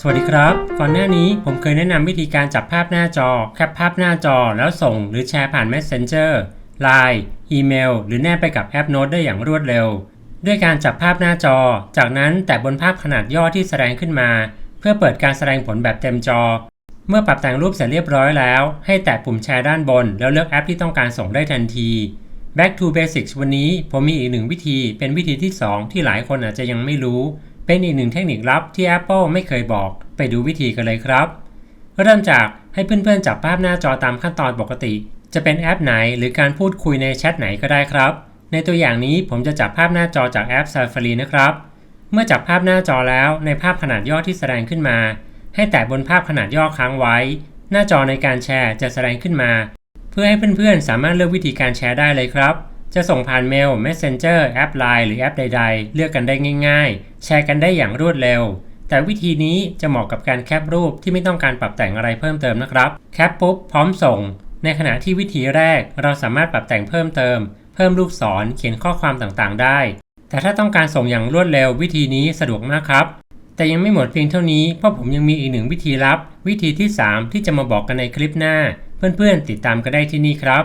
สวัสดีครับ ก่อนหน้านี้ผมเคยแนะนำวิธีการจับภาพหน้าจอ แคปภาพหน้าจอ แล้วส่งหรือแชร์ผ่าน Messenger Line อีเมล หรือแนบไปกับแอปโน้ตได้อย่างรวดเร็ว ด้วยการจับภาพหน้าจอ จากนั้นแตะบนภาพขนาดย่อที่แสดงขึ้นมา เพื่อเปิดการแสดงผลแบบเต็มจอ เมื่อปรับแต่งรูปเสร็จเรียบร้อยแล้ว ให้แตะปุ่มแชร์ด้านบน แล้วเลือกแอปที่ต้องการส่งได้ทันที Back to Basics วันนี้ผมมีอีกหนึ่งวิธีเป็นวิธีที่ 2 ที่หลายคนอาจจะยังไม่รู้ เป็นอีกหนึ่งเทคนิคลับที่ Apple ไม่เคยบอกไปดูวิธีกันเลยครับ เริ่มจากให้เพื่อนๆจับภาพหน้าจอตามขั้นตอนปกติ จะเป็นแอปไหนหรือการพูดคุยในแชทไหนก็ได้ครับ ในตัวอย่างนี้ผมจะจับภาพหน้าจอจากแอป Safari นะครับ เมื่อจับภาพหน้าจอแล้วในภาพขนาดย่อที่แสดงขึ้นมา ให้แตะบนภาพขนาดย่อค้างไว้ หน้าจอในการแชร์จะแสดงขึ้นมา เพื่อให้เพื่อนๆสามารถเลือกวิธีการแชร์ได้เลยครับ จะส่งผ่านเมล Messenger แอป Line หรือแอปใด ๆ เลือกกันได้ง่ายๆ แชร์กันได้อย่างรวดเร็ว แต่วิธีนี้จะเหมาะกับการแคปรูปที่ไม่ต้องการปรับแต่งอะไรเพิ่มเติมนะครับ แคปปุ๊บพร้อมส่ง ในขณะที่วิธีแรกเราสามารถปรับแต่งเพิ่มเติม เพิ่มลูกศรเขียนข้อความต่างๆ ได้ แต่ถ้าต้องการส่งอย่างรวดเร็ววิธีนี้สะดวกมากครับ แต่ยังไม่หมดเพียงเท่านี้เพราะผมยังมีอีกหนึ่งวิธีลับ วิธีที่ 3 ที่จะมาบอกกันในคลิปหน้า เพื่อนๆติดตามกันได้ที่นี่ครับ